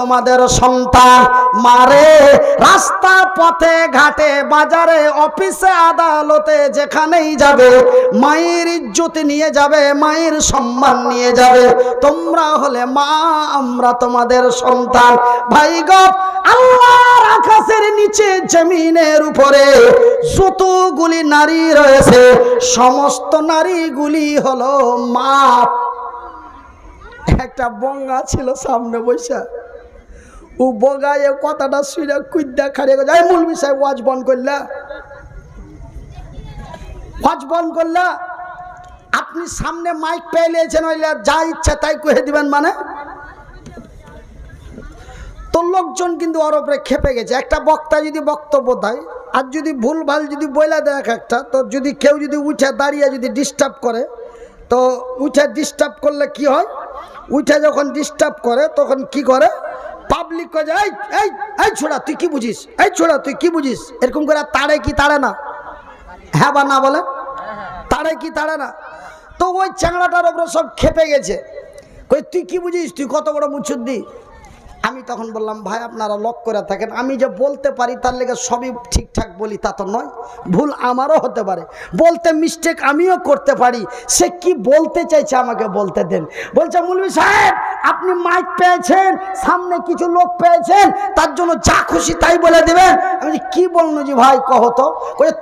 তোমাদের সন্তান মারে। রাস্তা পথে, ঘাটে, বাজারে, অফিসে, আদালতে, যেখানেই যাবে, মায়ের ইজ্জত নিয়ে যাবে, মায়ের সম্মান নিয়ে যাবে। তোমরা হলে মা, আমরা তোমাদের সন্তান। ভাই গপ আল্লাহর আকাশের নিচে, জমিনের উপরে যতগুলি নারী রয়েছে, সমস্ত নারীগুলি হলো মা। একটা বঙ্গা ছিল সামনে বৈশা ও বগায় কথাটা শুনে কুদ্দা খাড়িয়ে গেছে। এই মূল বিষয় ওয়াজ বন্ধ করলা? ওয়াজ বন্ধ করলা? আপনি সামনে মাইক পেয়েছেন হইলে যা ইচ্ছা তাই কহে দিবেন মানে? তো লোকজন কিন্তু ওর উপরে খেপে গেছে। একটা বক্তা যদি বক্তব্য দেয়, আর যদি ভুল ভালো যদি বইলা দেয় একটা, তো যদি কেউ যদি উঠে দাঁড়িয়ে যদি ডিস্টার্ব করে, তো উঠে ডিস্টার্ব করলে কি হয়? উঠে যখন ডিস্টার্ব করে, তখন কি করে? পাবলিক কয়ে এই এই এই ছোড়া, তুই কি বুঝিস? এই ছোড়া, তুই কি বুঝিস? এরকম করে তাড়ে কি তাড়ে না? হ্যাঁ বা না বলে? তাড়ে কি তাড়ে না? তো ওই চ্যাংড়াটার ওপরে সব খেপে গেছে। কই, তুই কি বুঝিস? তুই কত বড় মুচ্ছুদ্দি? আমি তখন বললাম, ভাই, আপনারা লক করে থাকেন। আমি যে বলতে পারি, তার লেগে সবই ঠিকঠাক বলি, তা তো নয়। ভুল আমারও হতে পারে। বলতে মিস্টেক আমিও করতে পারি। সে কি বলতে চাইছে আমাকে বলতে দেন। বলছে, মুলবি সাহেব, আপনি মাইক পেয়েছেন, সামনে কিছু লোক পেয়েছেন, তার জন্য যা খুশি তাই বলে দেবেন। আমি কি বলল জি ভাই, কহ তো?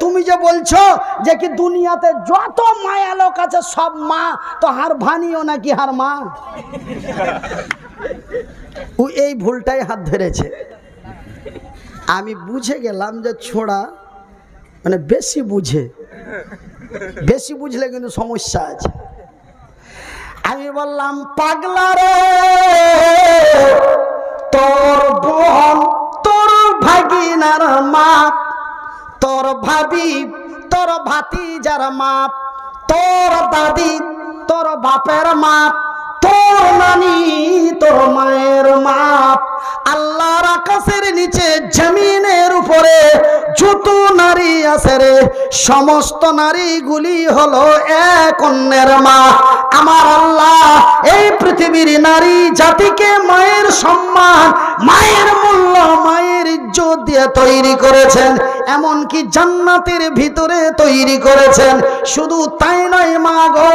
তুমি যে বলছো যে কি দুনিয়াতে যত মায়া লোক আছে, সব মা, তো হার ভানিও নাকি হার মা? ও এই ভুলটাই হাত ধরেছে। আমি বুঝে গেলাম যে ছোড়া মানে বেশি বুঝে। বেশি বুঝলে কিন্তু সমস্যা আছে। আমি বললাম, পাগলা রে, তোর বোন, তোর ভাগিনার মাপ, তোর ভাবি, তোর ভাতি যার মাপ, তোর দাদি, তোর বাপের মাপ তোর নানি তোর মায়ের মাপ আল্লাহর আকাশের নিচে, জমিনের উপরে যত নারী আছে রে, সমস্ত নারীগুলি হলো এক অন্যের মা। আমার আল্লাহ এই পৃথিবীর নারী জাতিকে মায়ের সম্মান, মায়ের মূল্য, মায়ের ইজ্জত দিয়ে তৈরি করেছেন। এমনকি জান্নাতের ভিতরে তৈরি করেছেন। শুধু তাই নয় মা গো,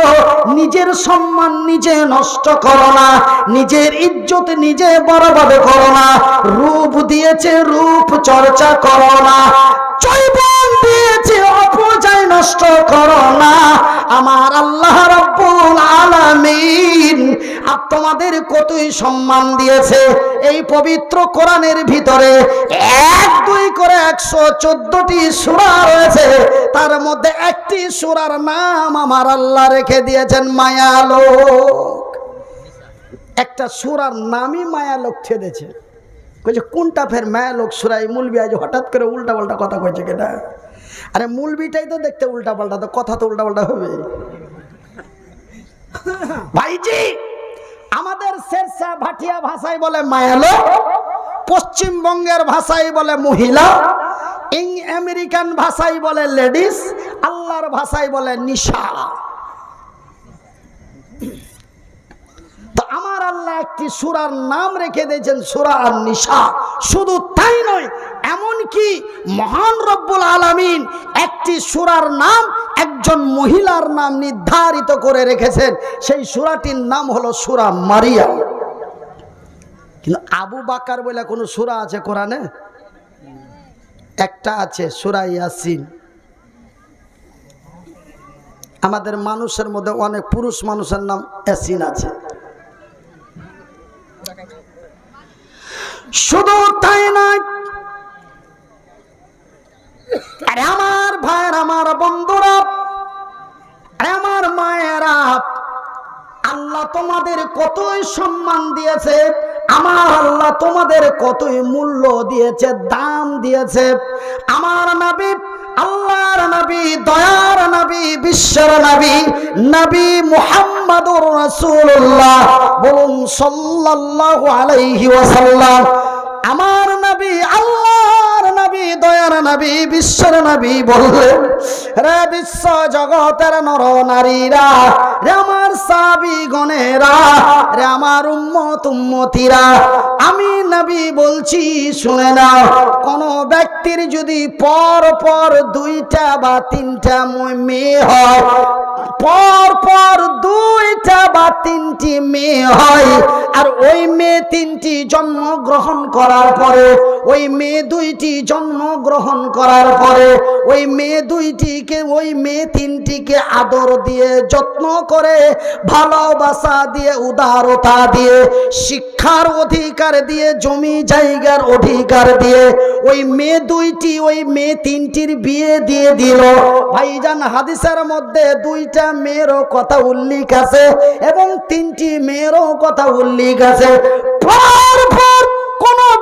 নিজের সম্মান নিজে নষ্ট করো না, নিজের ইজ্জত নিজে বরবাদ করো না রূপ দিয়েছে, রূপ চর্চা করো না। জৈবন দিয়েছে, অপচয় নষ্ট করো না। আমার আল্লাহ রব্বুল আলামিন আর তোমাদের কতই সম্মান দিয়েছে। এই পবিত্র কোরআনের ভিতরে এক, দুই করে একশো চোদ্দটি সুরা রয়েছে। তার মধ্যে একটি সুরার নাম আমার আল্লাহ রেখে দিয়েছেন, মায়ালোক। একটা সুরার নামই মায়ালোক ছেড়েছে কইছে, কোনটা ফের মায়ালোক সুরাই মুলবি? আজ হঠাৎ করে উল্টা পাল্টা কথা কইছে কেটা। আরে মুলবিটাই তো দেখতে উল্টা পাল্টা তো কথা তো উল্টা পাল্টা হবে। ভাইজি, আমাদের শেরশা ভাটিয়া ভাষায় বলে মায়ালো পশ্চিমবঙ্গের ভাষায় বলে মহিলা, ইং আমেরিকান ভাষায় বলে লেডিস, আল্লাহর ভাষায় বলে নিশা তো আমার আল্লাহ একটি সুরার নাম রেখে দিয়েছেন সুরা আর নিশা শুধু তাই নয় এমন কি মহান রব্বুল আলামিন একটি সুরার নাম একজন মহিলার নাম নির্ধারিত করে রেখেছেন। সেই সুরাটির নাম হলো সুরা মারিয়া কিন্তু আবু বাকার বলে কোনো সুরা আছে কোরআনে? একটা আছে, সুরা ইয়াসিন। আমাদের মানুষের মধ্যে অনেক পুরুষ মানুষের নাম ইয়াসিন আছে। শুধু তাই নয়। আরে আমার ভাইয়ের, আমার বন্ধুরা আমার মায়েরা, আল্লাহ তোমাদের কতই সম্মান দিয়েছে, আমার আল্লাহ তোমাদের কতই মূল্য দিয়েছে, দাম দিয়েছে, আমার নবী আল্লাহর নবী, দয়ার নবী, বিশ্বের নবী নবী মুহাম্মাদুর রাসূলুল্লাহ। বলুন সাল্লাল্লাহু আলাইহি ওয়াসাল্লাম, আমার নবী, আল্লাহর নবী নবী, দয়ার নবী, বিশ্বের নবী বললেন, রে বিশ্ব জগতের নর নারীরা, রে আমার আমি নবী বলছি, শুনে কোন ব্যক্তির যদি পর পর দুইটা বা তিনটা মেয়ে হয়, পর পর দুইটা বা তিনটি মেয়ে হয়, আর ওই মেয়ে তিনটি জন্মগ্রহণ করার পরে ওই মেয়ে দুইটি জন্মগ্রহণ করার পরে, ওই মেয়ে দুইটিকে, ওই মেয়ে তিনটিকে আদর দিয়ে যত্ন করে ভালোবাসা দিয়ে, উদারতা দিয়ে, শিক্ষার অধিকার দিয়ে, জমি জায়গার অধিকার দিয়ে, ওই মেয়ে দুইটি, ওই মেয়ে তিনটির বিয়ে দিয়ে দিল। ভাইজান, হাদিসের মধ্যে দুইটা মেয়েরও কথা উল্লেখ আছে এবং তিনটি মেয়েরও কথা উল্লেখ আছে। পর পর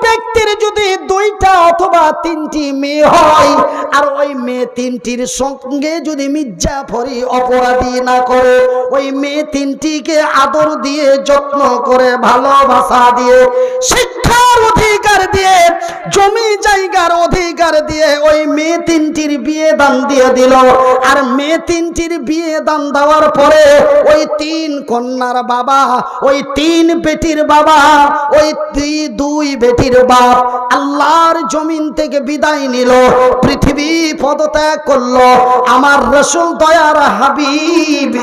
ব্যক্তির যদি দুইটা অথবা তিনটি মেয়ে হয়, আর ওই মেয়ে তিনটির সঙ্গে যদি মির্জা মির্জাফরি অপরাধী না করে, ওই মেয়ে তিনটিকে আদর দিয়ে যত্ন করে, ভালোবাসা দিয়ে শিক্ষার অধিকার দিয়ে, জমি জায়গার অধিকার দিয়ে ওই মেয়ে তিনটির বিয়ে দান দিয়ে দিল। আর মেয়ে তিনটির বিয়ে দান দেওয়ার পরে ওই তিন কন্যার বাবা, ওই তিন বেটির বাবা, ওই দুই বেটির বাপ আল্লাহর জমিন থেকে বিদায় নিল। পৃথিবী পদত্যাগ করল। আমার রসুল দয়ার হাবিব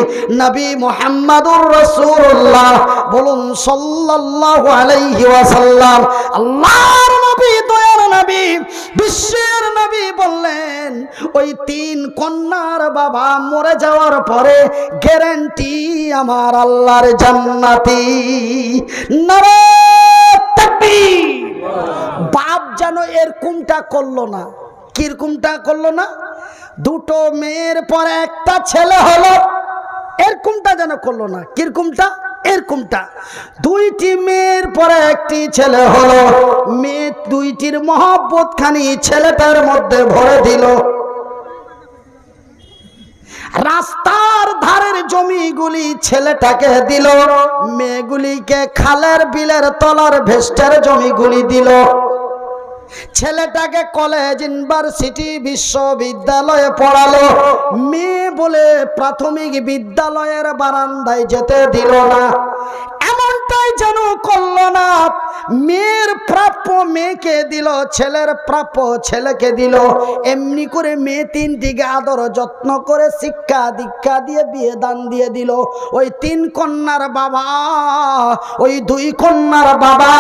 নবী মোহাম্মদুর রসুল্লাহ বলুন সাল্লাল্লাহু আলাইহি ওয়াসাল্লাম আল্লাহর নবী, দয়ার নবী, বিশ্বের নবী বললেন, ওই তিন কন্যার বাবা মরে যাওয়ার পরে গ্যারান্টি আমার আল্লাহর জান্নাতি। নারে বাপ যেন এরকমটা করল না? কিরকমটা করল না? দুটো মেয়ের পরে একটা ছেলে হলো এরকমটা যেন করল না? কিরকমটা? এরকমটা। দুইটি মেয়ের পরে একটি ছেলে হলো। মেয়ে দুইটির মহব্বত খানি ছেলেটার মধ্যে ভরে দিল। রাস্তার ধারের জমিগুলি ছেলেটাকে দিল। মেয়েগুলিকে খালের বিলের তলার ভেস্টের জমিগুলি দিল। ছেলেটাকে কলেজ ইউনিভার্সিটি বিশ্ববিদ্যালয়ে পড়ালো। মেয়ে বলে প্রাথমিক বিদ্যালয়ের বারান্দায় যেতে দিল না। এমনটাই যেন করল না। মেয়ের প্রাপ্য মেয়েকে দিল, ছেলের প্রাপ্য ছেলেকে দিল। এমনি করে মেয়ে তিনটিকে আদর যত্ন করে শিক্ষা দীক্ষা দিয়ে বিয়ে দান দিয়ে দিল। ওই তিন কন্যার বাবা, ওই দুই কন্যার বাবা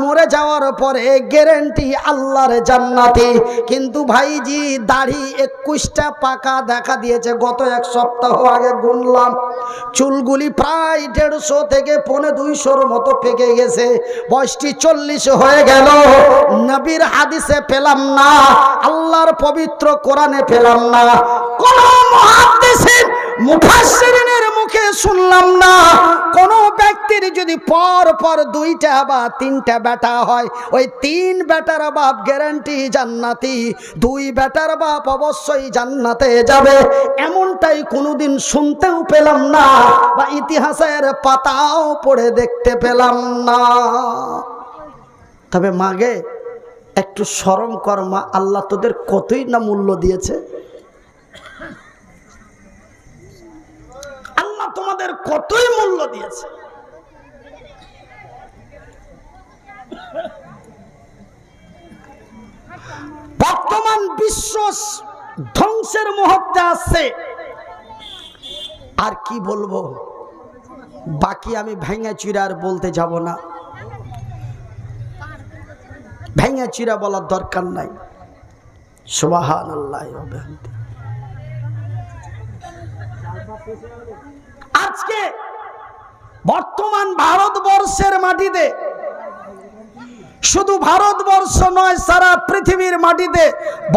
মরে যাওয়ার পরে গ্যারেন্টি আল্লাহর জান্নাতি। কিন্তু ভাইজি দাড়ি একুশটা পাকা দেখা দিয়েছে, গত এক সপ্তাহ আগে গুনলাম। চুলগুলি প্রায় দেড়শো থেকে পৌনে দুইশোর মতো পেকে গেছে। বয়সটি চল্লিশ হয়ে গেল। নবীর হাদিসে পেলাম না, আল্লাহর পবিত্র কোরআনে পেলাম না। কোন মুখে শুনলাম না। কোন ব্যক্তির যদি পর পর দুইটা বা তিনটা বেটা হয়, ওই তিন বেটার বাপ গ্যারান্টি জান্নাতি, দুই বেটার বাপ অবশ্যই জান্নাতে যাবে। এমনটাই কোনোদিন শুনতেও পেলাম না, বা ইতিহাসের পাতাও পড়ে দেখতে পেলাম না। তবে মাগে একটু স্মরণ কর মা, আল্লাহ তোদের কতই না মূল্য দিয়েছে। আল্লাহ তোমাদের কতই মূল্য দিয়েছে। বর্তমান বিশ্ব ধ্বংসের মুহূর্তে আসছে আর কি বলব? বাকি আমি ভেঙে চিরা আর বলতে যাব না। ভেঙে চিরা বলার দরকার নাই। সুবাহান আজকে বর্তমান ভারতবর্ষের মাটিতে, শুধু ভারতবর্ষ নয়, সারা পৃথিবীর মাটিতে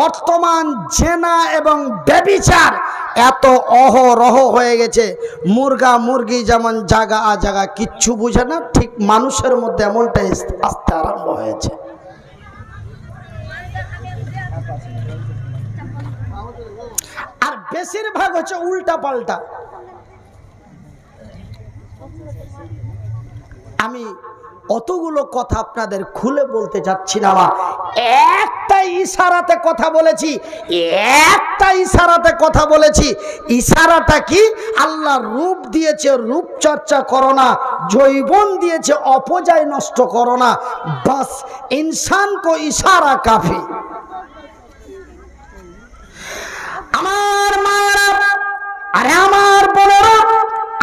বর্তমান জেনা এবং ব্যবিচার এত অহরহ হয়ে গেছে। মুরগা মুরগি যেমন জাগা আ জাগা কিচ্ছু বুঝে না, ঠিক মানুষের মধ্যে এমনটাই আসতে আরম্ভ হয়েছে আর বেশিরভাগ হচ্ছে উল্টা পাল্টা। আমি অতগুলো কথা আপনাদের খুলে বলতে যাচ্ছি না একটা ইশারাতে কথা বলেছি, একটা ইশারাতে কথা বলেছি। ইশারাটা কি? আল্লাহ রূপ দিয়েছে রূপ চর্চা করো না, জৈবন দিয়েছে অপজয় নষ্ট করো না। বাস ইনসান কো ইশারা কাফি আমার মায়েরা আরে আমার বোনেরা,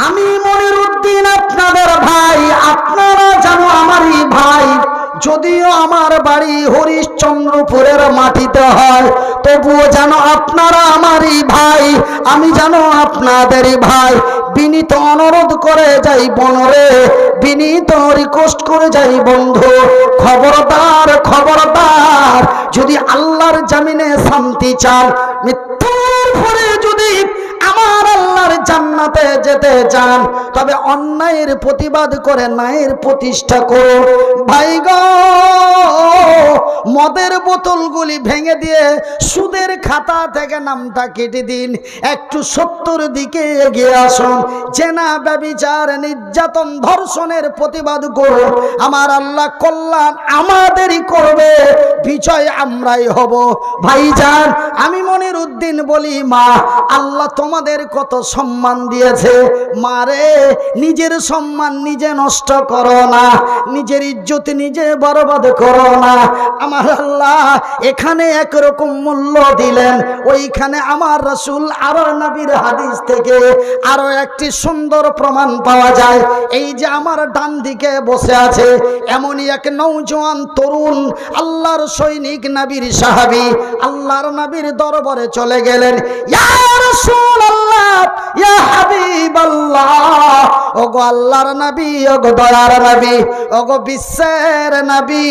আমি মনির উদ্দিন আপনাদের ভাই, আপনারা জানো আমারই ভাই। যদিও আমার বাড়ি হরিশ্চন্দ্রপুরের মাটিতে হয়, তবুও যেন আপনারা আমারই ভাই, আমি জানো আপনাদেরই ভাই। বিনীত অনুরোধ করে যাই বনরে, বিনীত রিকোয়েস্ট করে যাই বন্ধু। খবরদার খবরদার, যদি আল্লাহর জামিনে শান্তি চান, মৃত্যুর পরে যদি আমার আল্লাহর জান্নাতে যেতে চান, তবে অন্যায়ের প্রতিবাদ করে ন্যায়ের প্রতিষ্ঠা করো ভাই মদের বোতলগুলি ভেঙে দিয়ে সুদের খাতা থেকে নামটা কেটে দিন। একটু সত্তর দিকে এগিয়ে আসুন। জেনা ব্যবিচার, নির্যাতন, ধর্ষণের প্রতিবাদ করো আমার আল্লাহ কল্যাণ আমাদেরই করবে, বিজয় আমরাই হব। ভাইজান, আমি মনির উদ্দিন বলি, মা, আল্লাহ তোমাদের কত সম্মান দিয়েছে। মারে, নিজের সম্মান নিজে নষ্ট করো না। নিজের ইজ্জত নিজে বরবাদ করো না। আমার আল্লাহ এখানে একরকম মূল্য দিলেন। ওইখানে আমার রসুল আরও নবীর হাদিস থেকে আরও একটি সুন্দর প্রমাণ পাওয়া যায়। এই যে আমার ডান দিকে বসে আছে, এমনই এক নৌজওয়ান তরুণ, আল্লাহর সৈনিক নাবির সাহাবি, আল্লাহর নবীর দরবারে চলে গেলেন। ইয়া রাসূলুল্লাহ ইয়া হাবিবাল্লাহ। আল্লাহর নবী দয়ার নবী বিশ্বের নবী।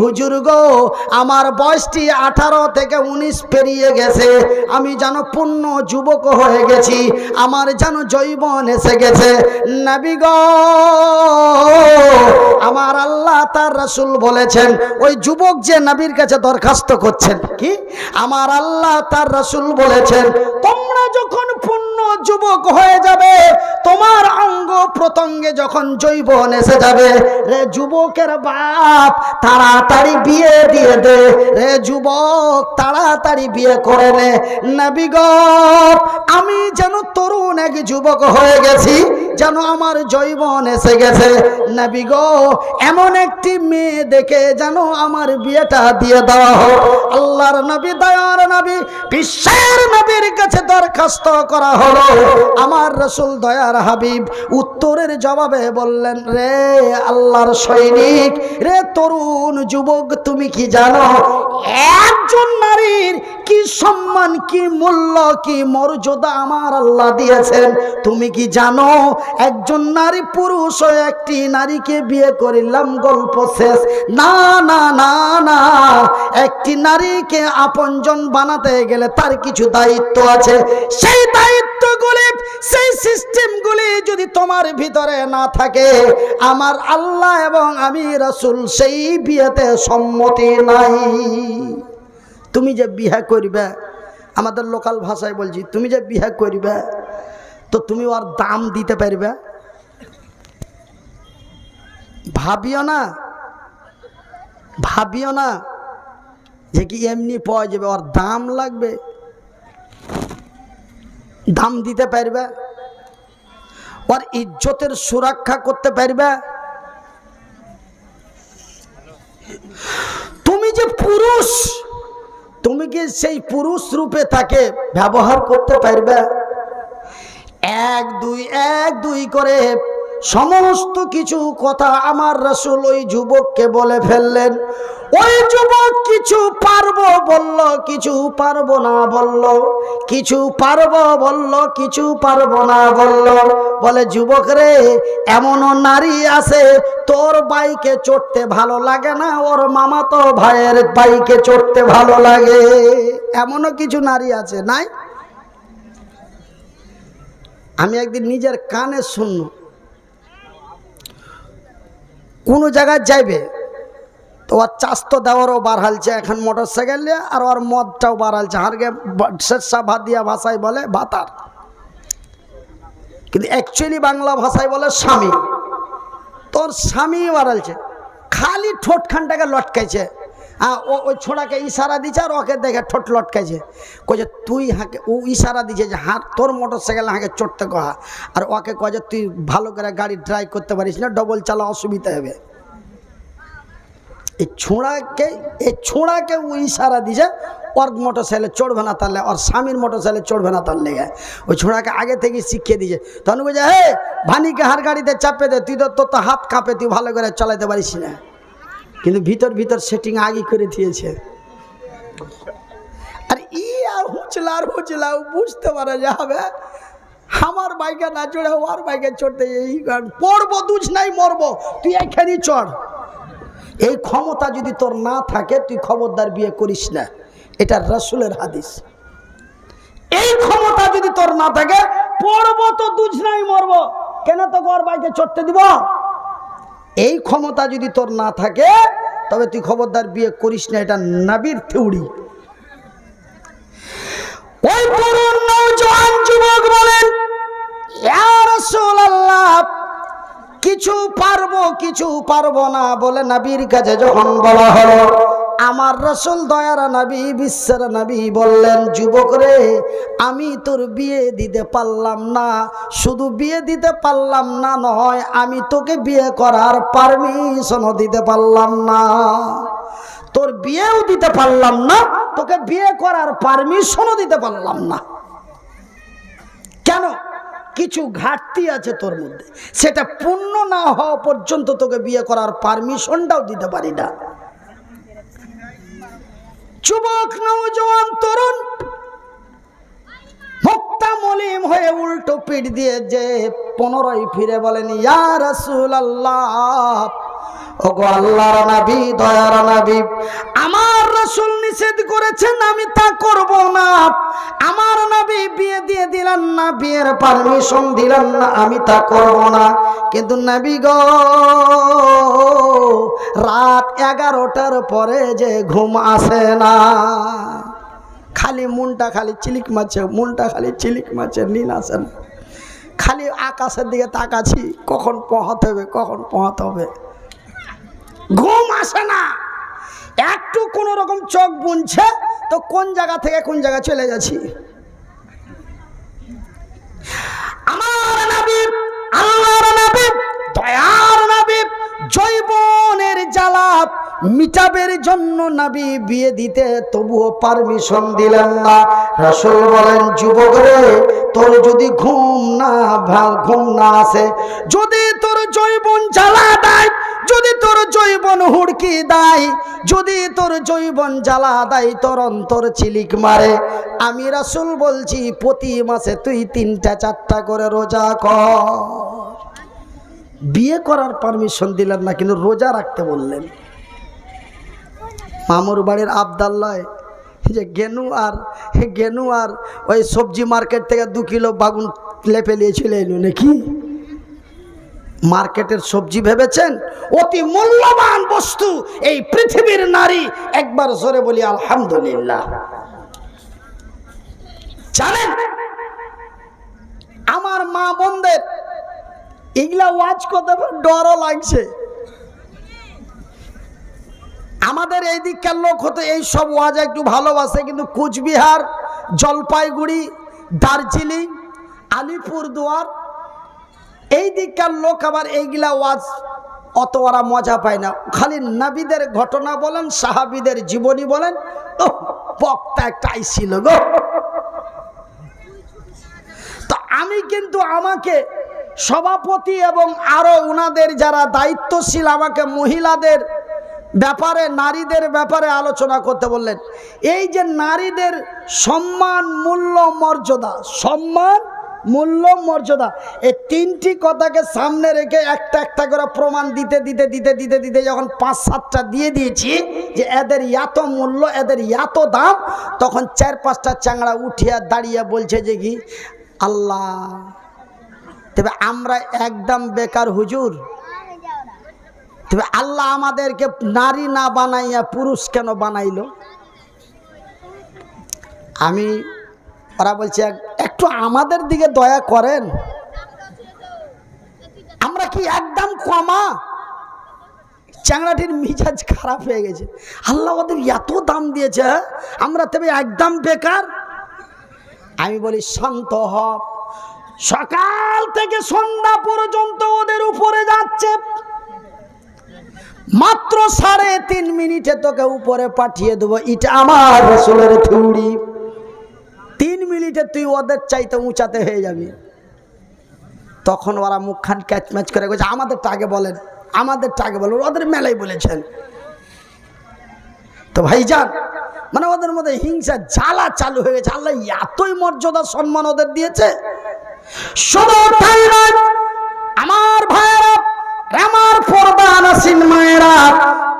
হুজুর গো, আমার বয়সটি আঠারো থেকে উনিশ পেরিয়ে গেছে। আমি যেন পূর্ণ যুবক হয়ে গেছি, আমার যেন জৈবন এসে গেছে। নবী গো, আমার আল্লাহ তার রাসূল বলেছেন, ওই যুবক যে নবীর কাছে দরখাস্ত করছেন, কি? আমার আল্লাহ তার রাসূল বলেছেন, তোমরা যখন যুবক হয়ে যাবে, তোমার অঙ্গ প্রত্যঙ্গে যখন জৈব এসে যাবে, রে যুবকের বাপ তাড়াতাড়ি বিয়ে দিয়ে দে, রে যুবক তাড়াতাড়ি বিয়ে করে নে। নবী আমি যেন তরুণ এক যুবক হয়ে গেছি যেন আমার জৈবন এসে গেছে। নবী গো, এমন একটি মেয়ে দেখে যেন আমার বিয়েটা দিয়ে দেওয়া হোক। আল্লাহর নবী, দয়ার নবী, বিশ্বের নবীর কাছে দরখাস্ত করা হলো। আমার রসুল দয়ার হাবিব উত্তরের জবাবে বললেন, রে আল্লাহর সৈনিক, রে তরুণ যুবক, তুমি কি জানো একজন নারীর কি সম্মান, কি মূল্য, কি মর্যাদা আমার আল্লাহ দিয়েছেন? তুমি কি জানো, একজন নারী পুরুষ একটি নারীকে বিয়ে করিলাম, গল্প শেষ। না না না না, একটি নারীকে আপনজন বানাতে গেলে তার কিছু দায়িত্ব আছে। সেই দায়িত্বগুলি সেই সিস্টেমগুলি যদি তোমার ভিতরে না থাকে, আমার আল্লাহ এবং আমি রসুল সেই বিয়েতে সম্মতি নাই। তুমি যে বিয়ে করবে, আমাদের লোকাল ভাষায় বলছি, তুমি যে বিয়ে করবে, তো তুমি ওর দাম দিতে পারবে? ভাবিও না ভাবিও না যে কি এমনি পাওয়া যাবে, ওর দাম লাগবে। দাম দিতে পারবে? ওর ইজ্জতের সুরক্ষা করতে পারবে? তুমি যে পুরুষ, তুমি কি সেই পুরুষ রূপে তাকে ব্যবহার করতে পারবে? এক, দুই এক, দুই করে সমস্ত কিছু কথা আমার রসুল ওই যুবককে বলে ফেললেন। ওই যুবক কিছু পারব বলল, কিছু পারব না বলল, কিছু পারব বলল, কিছু পারব না বলল। বলে, যুবক রে, এমনও নারী আছে, তোর বাইকে চড়তে ভালো লাগে না, ওর মামা তো ভাইয়ের বাইকে চড়তে ভালো লাগে। এমনও কিছু নারী আছে, নাই? আমি একদিন নিজের কানে শুনল কোনো জায়গায় যাইবে, তো ওর চাষ তো দেওয়ারও বার হালছে এখন মোটর সাইকেল নিয়ে আর ওর মদটাও বার হালছে। হারগে শেরশা ভাত দিয়া ভাষায় বলে ভাতার। কিন্তু অ্যাকচুয়ালি বাংলা ভাষায় বলে স্বামী। তোর স্বামী বাড়ালছে খালি ঠোঁটখানটাকে লটকাইছে। ওই ছোড়াকে ইশারা দিচ্ছে আর ওকে দেখে ঠোঁট লটকাইছে। কয়ে তুই হাঁকে ও ইশারা দিছে যে হাঁ তোর মোটর সাইকেল হাঁকে চড়তে কহা? আর ওকে কয়ে যে, তুই ভালো করে গাড়ি ড্রাইভ করতে পারিস না ডবল চালা অসুবিধা হবে। এই ছোঁড়াকে এই ছোঁড়াকে ও ইশারা দিছে, ওর মোটর সাইকেলে চড়বে না তাহলে ওর স্বামীর মোটর সাইকেলে চড়বে না তার লেগে। ওই ছোঁড়াকে আগে থেকে শিখিয়ে দিয়েছে তখন বলছে হে, ভানিকে হার গাড়িতে চাপে দে, তুই তো, তোর তো হাত কাঁপে, তুই ভালো করে চালাতে পারিস না। কিন্তু ভিতর ভিতর সেটিং আগে করে দিয়েছে। আর ই আর হুচলা আর হুচলা বুঝতে পারে যাবে আমার বাইকে না চড়ে ওর বাইকে চড়তে এই পড়ব দুজ নাই, মরবো। তুই এখানেই চড়। এই ক্ষমতা যদি তোর না থাকে, তুই খবরদার বিয়ে করিস না। এটা রসুলের হাদিস। এই ক্ষমতা যদি তোর না থাকে, পড়ব তো দুজ নাই, মরবো। কেন তো ওর বাইকে চড়তে দিব? এই ক্ষমতা যদি তোর না থাকে, তবে তুই খবরদার বিয়ে করিস না, এটা নাবির থিউড়ি ওই তরুণ নৌজওয়ান যুবক বলেন কিছু পারব কিছু পারব না, বলে নাবির কাছে যখন বলা হলো আমার রসুল দয়ার নবী, বিশ্বের নবী বললেন, যুবক রে, আমি তোর বিয়ে দিতে পারলাম না। শুধু বিয়ে দিতে পারলাম না নয়, আমি তোকে বিয়ে করার পারমিশনও দিতে পারলাম না। তোর বিয়েও দিতে পারলাম না, তোকে বিয়ে করার পারমিশনও দিতে পারলাম না। কেন? কিছু ঘাটতি আছে তোর মধ্যে। সেটা পূর্ণ না হওয়া পর্যন্ত তোকে বিয়ে করার পারমিশনটাও দিতে পারি না। যুবক নৌজওয়ান তরুণ মলিম হয়ে উল্টো পিঠ দিয়ে যে পনেরোই ফিরে বলেন ইয়া আল্লাহ ওগো আল্লাহর নবী, দয়ার নবী। আমার রাসূল নিষেধ করেছেন, আমি তা করব না। আমার নবী বিয়ে দিয়ে দিলেন না, বিয়ের পারমিশন দিলেন না, আমি তা করব না। কিন্তু নবী গো, রাত এগারোটার পরে যে ঘুম আসে না, খালি মনটা খালি চিলিক মারছে মনটা খালি চিলিক মারছে নীল আসে না। খালি আকাশের দিকে তাকাছি কখন পহাতে হবে, কখন পহাতে হবে। ঘুম আসে না। একটু কোনো রকম চোখ বুনছে, তো কোন জায়গা থেকে কোন জায়গা চলে যাচ্ছি? আমার নবী, আল্লাহর নবী, দয়ার নবী, জৈবনের জ্বালা মিটাবের জন্য নবী বিয়ে দিতে তবুও পারমিশন দিলেন না। রাসূল বলেন, যুবক রে, তোর যদি ঘুম না ভালো ঘুম না আসে, যদি তোর জৈবন জ্বালা দেয় যদি তোর জৈবন হুড়কি দেয়, যদি তোর জৈবন জ্বালা দেয়, তোর অন্তর চিলিক মারে। আমি রাসূল বলছি, প্রতি মাসে তুই তিনটা, চারটা করে রোজা কর। বিয়ে করার পারমিশন দিলেন না, কিন্তু রোজা রাখতে বললেন। মামুর বাড়ির আবদাল্লায় যে গেনু আর গেনু আর ওই সবজি মার্কেট থেকে দু কিলো বাগুন লেপে নিয়ে চলে এলো নাকি? মার্কেটের সবজি ভেবেছেন? অতি মূল্যবান বস্তু এই পৃথিবীর নারী একবার জোরে বলি, আলহামদুলিল্লাহ। জানেন, আমার মা বোনদের এগুলা ওয়াজ করতে ডরও লাগছে। আমাদের এই দিককার লোক হতে এই সব ওয়াজ একটু ভালোবাসে, কিন্তু কুচবিহার, জলপাইগুড়ি, দার্জিলিং, আলিপুরদুয়ার এই দিককার লোক আবার এইগুলা ওয়াজ, অত ওরা মজা পায় না। খালি নাবিদের ঘটনা বলেন, সাহাবিদের জীবনী বলেন ও বক্তা একটা আইছিল গো। তো আমি কিন্তু আমাকে সভাপতি এবং আরও উনাদের যারা দায়িত্বশীল, আমাকে মহিলাদের ব্যাপারে, নারীদের ব্যাপারে আলোচনা করতে বললেন। এই যে নারীদের সম্মান, মূল্য, মর্যাদা, সম্মান মূল্য, মর্যাদা। এই তিনটি কথাকে সামনে রেখে একটা একটা করে প্রমাণ দিতে দিতে দিতে দিতে দিতে যখন পাঁচ সাতটা দিয়ে দিয়েছি যে এদের এত মূল্য, এদের এত দাম, তখন চার পাঁচটা চাংড়া উঠিয়া দাঁড়িয়ে বলছে যে কি, আল্লাহ, তবে আমরা একদম বেকার হুজুর। তবে আল্লাহ আমাদেরকে নারী না বানাইয়া পুরুষ কেন বানাইলো? আমি ওরা বলছে, একটু আমাদের দিকে দয়া করেন। আমরা কি একদম কমা? চ্যাংড়াটির মিজাজ খারাপ হয়ে গেছে। আল্লাহ ওদের এত দাম দিয়েছে হ্যাঁ? আমরা তবে একদম বেকার। আমি বলি, শান্ত হ। সকাল থেকে সন্ধ্যা পর্যন্ত ওদের উপরে যাচ্ছে। মাত্র সাড়ে তিন মিনিটে তোকে উপরে পাঠিয়ে দেবো। এটা আমার রসুলের মিনিটে তুই ওদের চাইতে উঁচাতে হয়ে যাবি। তখন ওরা মুখখান ক্যাচম্যাচ করে গেছে আমাদেরটা আগে বলেন আমাদের আগে বলেন। ওদের মেলাই বলেছেন। তো ভাইজান মানে ওদের মধ্যে হিংসা জ্বালা চালু হয়ে গেছে। আল্লাহ এতই মর্যাদা সম্মান ওদের দিয়েছে। আমার ভাইয়েরা, আমার পর্দান আসিন মায়েরা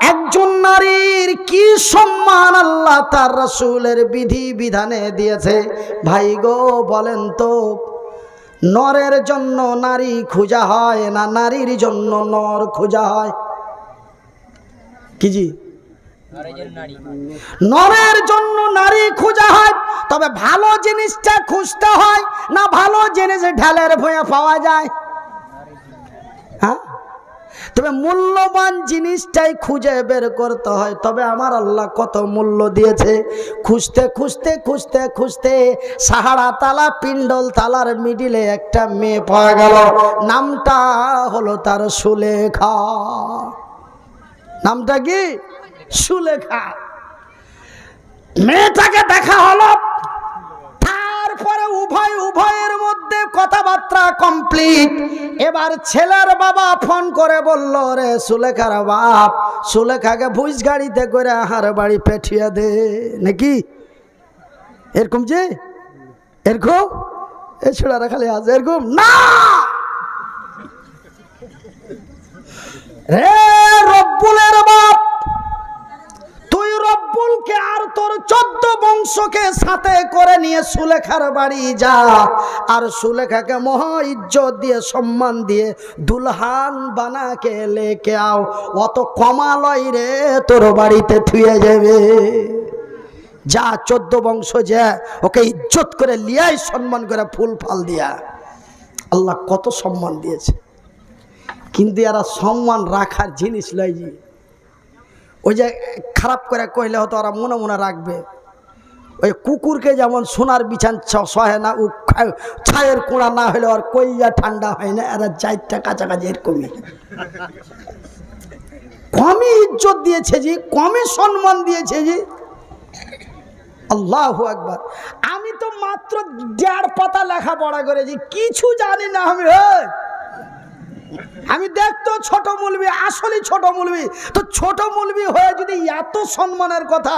একজন নারীর কি সম্মান আল্লাহ তার রসুলের বিধি বিধানে দিয়েছে? ভাই গো, বলেন তো, নরের জন্য নারী খোঁজা হয় না নারীর জন্য নর খোঁজা হয়? কি জি? নরের জন্য নারী খোঁজা হয়, তবে ভালো জিনিসটা খুঁজতে হয় না ভালো জিনিস ঢালের ভয়ে পাওয়া যায়? তবে মূল্যবান জিনিসটাই খুঁজে বের করতে হয়। তবে আমার আল্লাহ কত মূল্য দিয়েছে। খুঁজতে খুঁজতে খুঁজতে খুঁজতে সাহারা তালা, পিণ্ডল তালার মিডিলে একটা মেয়ে পাওয়া গেল। নামটা হলো তার সুলেখা। নামটা কি? সুলেখা। মেয়েটাকে দেখা হলো। তারপরে উভয়, উভয়ের মধ্যে কথাবার্তা কমপ্লিট এবার ছেলের বাবা ফোন করে বলল, রে সুলেখার বাপ, সুলেখাকে ভুজ গাড়িতে করে আহার বাড়ি পেঠিয়ে দে। নাকি? এরকম যে? এরকম? এ ছোড়ারা খালি আছে, এরকম? না! রে রব্বুলের বাপ! রব্বুলকে আর তোর চোদ্দ বংশকে সাথে করে নিয়ে সুলেখার বাড়ি যা। আর সুলেখাকে মহা ইজ্জত দিয়ে, সম্মান দিয়ে দুলহান বানাকে লেকে আও। অত কমালয় রে, তোর বাড়িতে থুয়ে যাবে। যা চোদ্দ বংশ যা, ওকে ইজ্জত করে লিয়াই, সম্মান করে ফুল ফাল দিয়া। আল্লাহ কত সম্মান দিয়েছে। কিন্তু এরা সম্মান রাখার জিনিস লয় ওই যে খারাপ করে কইলে হয়তো ওরা মনে মনে রাখবে। ওই কুকুরকে যেমন সোনার বিছান সহে না ও ছায়ের কোড়া না হলে আর কইয়া ঠান্ডা হয় না, এরা চারটা কাছাকাছি এরকমই। কমই ইজ্জত দিয়েছে যে কমই সম্মান দিয়েছে যে আল্লাহ একবার আমি তো মাত্র দেড় পাতা লেখাপড়া করেছি, কিছু জানি না আমি hey! আমি দেখতো ছোট মুলবি আসলে ছোট মুলবি। তো ছোট মুলবি হয়ে যদি এত সম্মানের কথা